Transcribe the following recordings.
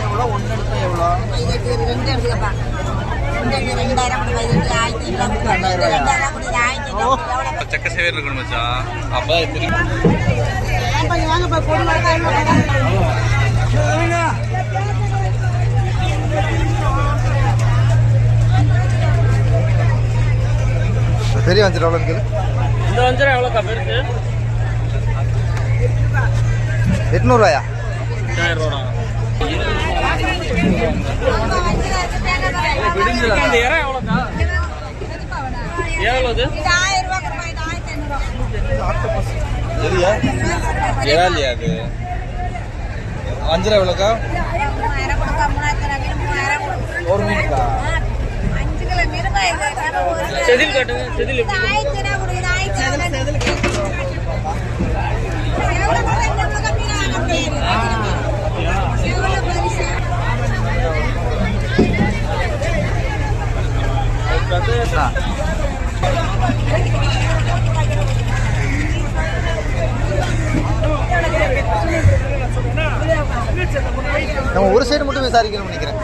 எவ்வளோ ஒன்று எடுத்தா எவ்வளோ செக்க சேவையில் இருக்கணும் மச்சான் அப்போ பெரிய வஞ்சிரம் எவ்வளோ இருக்குது இந்த வஞ்சரம் எவ்வளோக்கா? பெருசு? எட்நூறுவாயா? எட்டாயிரம் ரூபா இந்த இறம் எவ்வளோக்கா எவ்வளோ இது எதுயா இறாலியா அது. எவ்வளோக்கா ஒரு மீனுக்கா செதில் காட்டுங்க செதில் எப்படி நம்ம ஒரு சைடு மட்டும் விசாரிக்கணும்னு நினைக்கிறேன்.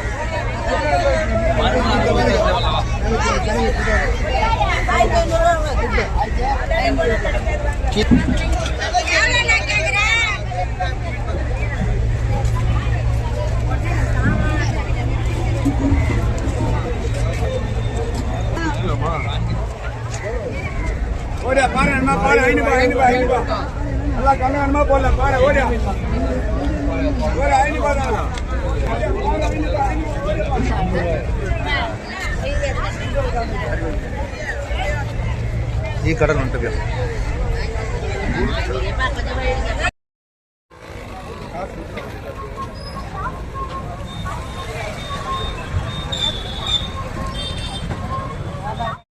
ஓடியா பாரு அண்ணா பாரு ஐநூபா ஐநூபா ஐநூபா நல்லா கண்ணா போடல பாரு ஓடியா. ஒரு ஐநூபா தான் ಈ ಕಡೆ